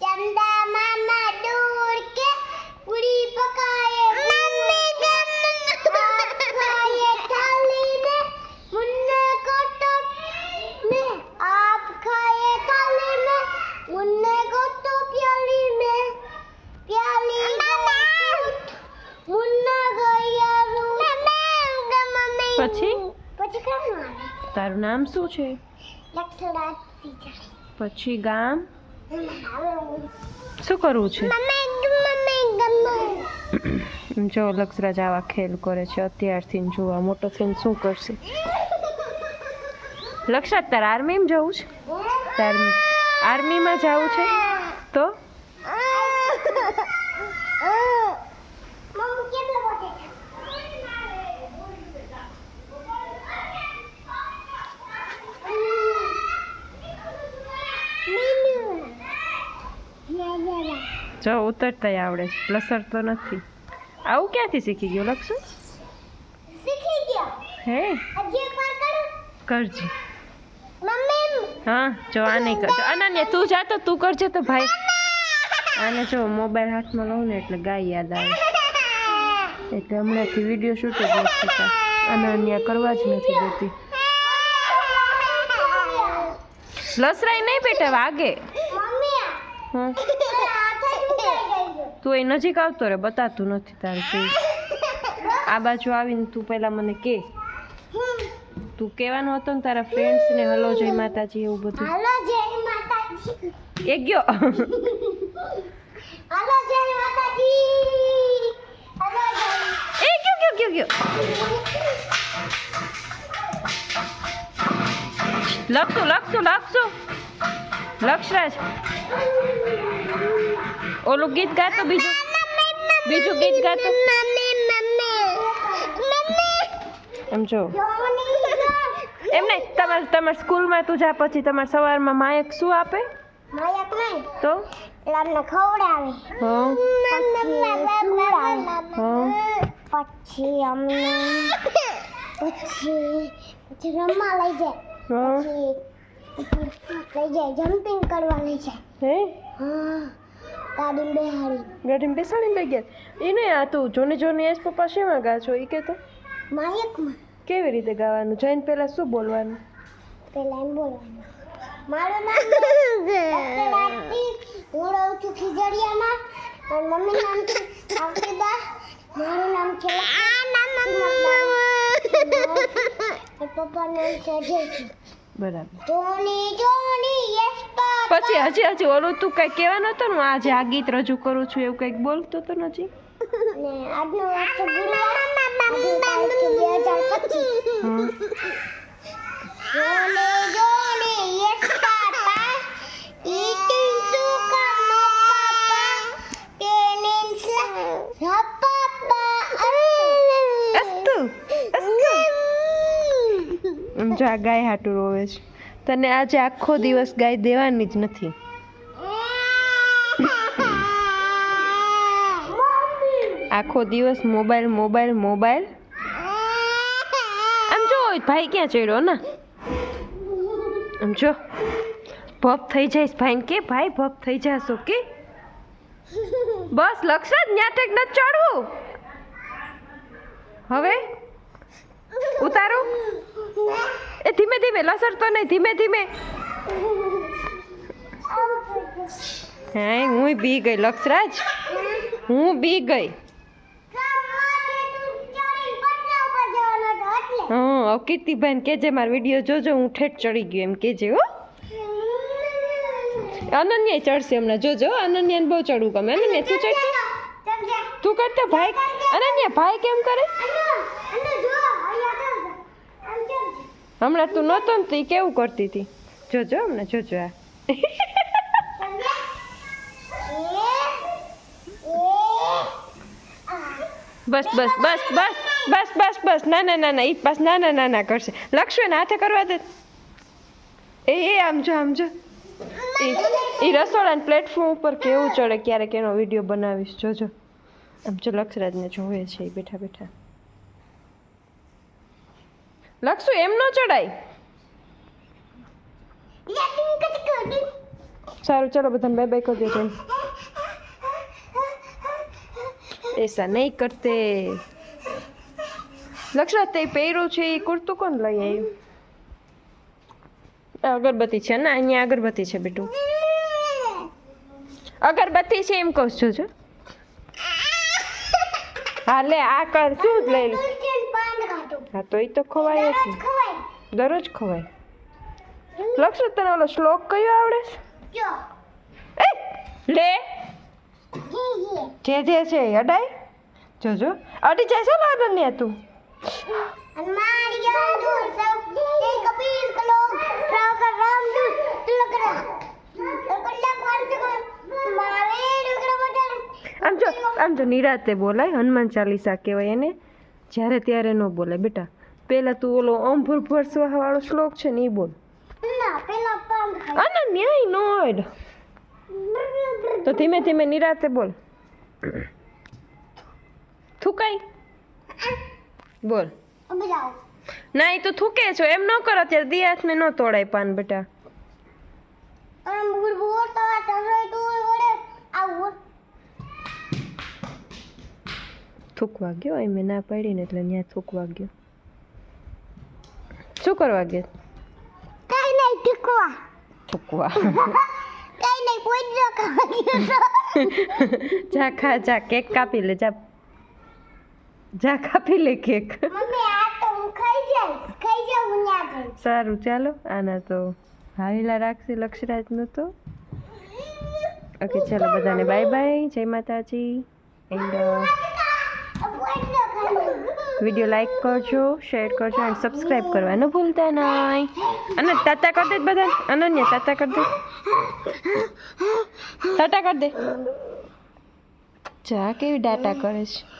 ચંદા મામા કે પૂરી પકાએ મુન્ને કોટો ને આપ ખાએ થાલી પછી પછી કામ તારું નામ શું છે? લક્ષણા ટીચર પછી ગામ? શું કરવું છે? જો લક્ષરાજ આવા ખેલ કરે છે અત્યારથી જોવા મોટો થઈને શું કરશે? લક્ષરાજ તાર આર્મીમાં જવું છે? તાર આર્મીમાં જવું છે? તો મમ્મી કેટલો મોટે મીનુ યા યા જો ઉતરતાય આવડે છે લસરતો નથી. આવું ક્યાંથી શીખી ગયો લક્ષ શીખી ગયો. હે? હજી એક વાર કરું? કરજે. મમ્મી હા જો આ નહીં કરજો અનન્ય તું જા તો તું કરજે તો ભાઈ. આને જો મોબાઈલ હાથમાં લઉં ને એટલે ગાય યાદ આવે. એટલે હમણાંથી વીડિયો શૂટ જ નથી થતા. અનન્ય કરવા જ નથી દેતી. લસરાઈ નહીં બેટા વાગે. હા આ હાથ જ ઉડાઈ ગયો તું એ નજીક આવતો રે બતાતું નથી તારે આ બાજુ આવીને તું પહેલા મને કે. તું કહેવાનું હતું ને તારા ફ્રેન્ડ્સને હલો જય માતાજી એવું બધું. હલો જય માતાજી. એ ગયો. હલો જય માતાજી. હલો જય એ ગયો ગયો ગયો ગયો. લખશું લખશું લખશું. લક્ષરાજ. ઓલું ગીત ગાતો બીજું? બીજું ગીત ગાતો એમ જો. એમ નહીં તમારે તમારે સ્કૂલમાં તું જા પછી તમારે સવારમાં માયક શું આપે? તો? ખવડાવે પછી પછી અમને પછી પછી રમવા લઈ જાય. પછી લઈ જાય જમ્પિંગ કરવાની છે. હે? હા ગાડીમાં બેહાડી. ગાડીમાં બેસાડીને લઈ ગયા? એ નહીં આ તું જોની જોની એસ પપ્પા શેમાં ગા છો? એ કહેતો માયકમાં. કેવી રીતે ગાવાનું? જઈને પહેલાં શું બોલવાનું? પેલા બોલવાનું. મારું નામ હું રહું છું ખીજડીયામાં. અને મમ્મી નામ છે મારું નામ છે પપ્પા નામ છે જયસી બરાબર. જોની જોની યસ પાપા પછી હજી હજી ઓલું તું કંઈક કહેવાનું હતું ને? હું આજે આ ગીત રજૂ કરું છું એવું કંઈક બોલતો તો નથી? ને આજનો વાર જો, ગાય હાટું રોવે છે. તને આજે આખો દિવસ ગાય દેવાની જ નથી. આખો દિવસ મોબાઈલ મોબાઈલ મોબાઈલ. આમ જો, ભાઈ ક્યાં ચડ્યો, ને? આમ જો, ભપ થઈ જઈશ ભાઈને કે, ભાઈ, ભપ થઈ જાશ કે? બસ, લક્ષ જ ન્યાટેક ન ચડવું. હવે ઉતારો. એ ધીમે ધીમે લસરતો નહીં ધીમે ધીમે. હે હું બી ગઈ લક્ષરાજ. હું બી ગઈ. હા હવે કેજે મારો વીડિયો જોજો હું ઠેઠ ચડી ગયો એમ કેજે હો. અનન્યા ચડશે હમણાં જોજો અનન્યાને બહુ ચડવું ગમે. અનન્યા તું ચડતી તું. કરતો ભાઈ. અનન્યા ભાઈ કેમ કરે? હમણાં તું નહોતો ને તો કેવું કરતી હતી? જોજો હમણાં જોજો આ. બસ બસ બસ બસ બસ બસ બસ, ના ના ના ના, ઈ બસ ના ના ના ના કરશે. લક્ષ્મણ હાથે કરવા દે. એ એ, આમ જો આમ જો. એ રસોડાના પ્લેટફોર્મ ઉપર કેવું ચડે, ક્યારેક એનો વીડિયો બનાવીશ. જોજો. આમ જો લક્ષરાજને જોવે છે બેઠા બેઠા. લક્ષુ એમ ન ચડાય સારું, ચલો બધાને બાય બાય કરજો દેજો. એસા નહીં કરતે. લક્ષણા તે પહેર્યું છે, એ કુર્તું કોણ લઈ આવ્યું? અગરબત્તી છે ને, અહીંયા અગરબત્તી છે બેટું. અગરબત્તી છે એમ કહું છું જો. હા, લે, આ કર, શું જ લઈ લે? તુલસીનું પાન કાઢો. હા તો એ તો ખવાય જ દરરોજ ખવાય. લક્ષ તને ઓલો શ્લોક કયો આવડે છે? લે. જી, જી. છે અડાય. જોજો. અડી જાય છે લાડન ને તું. આમ જો આમ જો નિરાતે બોલાય હનુમાન ચાલીસા કહેવાય એને. જ્યારે ત્યારે ન બોલે બેટા. પહેલાં તું ઓલો ઓમ ભૂર ભરસવા વાળો શ્લોક છે ને એ બોલ. અને ન્યાય નો હોય તો ધીમે ધીમે નિરાતે બોલ. થૂકાય? બોલ. ના એ તો થૂકે છો એમ ન કરો અત્યારે દી હાથને ન તોડાય પાન બેટા. આમ બુર બુર તો આ તું વડે આવું થૂકવા ગયો એ મેં ના પડીને એટલે ત્યાં થૂકવા ગયો શું કરવા ગયો? કઈ નહીં થૂકવા. થૂકવા. કઈ નહીં કોઈ જ ખાવા જા ખા જા કેક કાપી લે જા. જા કાપી લે કેક. મમ્મી આ તો હું ખાઈ જઈશ ખાઈ જાઉં હું જઈશ. સારું ચાલો. આના તો હાલીલા રાખશે લક્ષરાજનું તો. ઓકે ચાલો બધાને બાય બાય જય માતાજી. એન્ડ વીડિયો લાઈક કરજો, શેર કરજો અને સબસ્ક્રાઈબ કરવાનું ભૂલતા નહીં. અને તાતા કરી દે બધા, અનન્ય તાતા કરી દે. ટાટા કરી દે. જા, કેવી ડાટા કરે છે.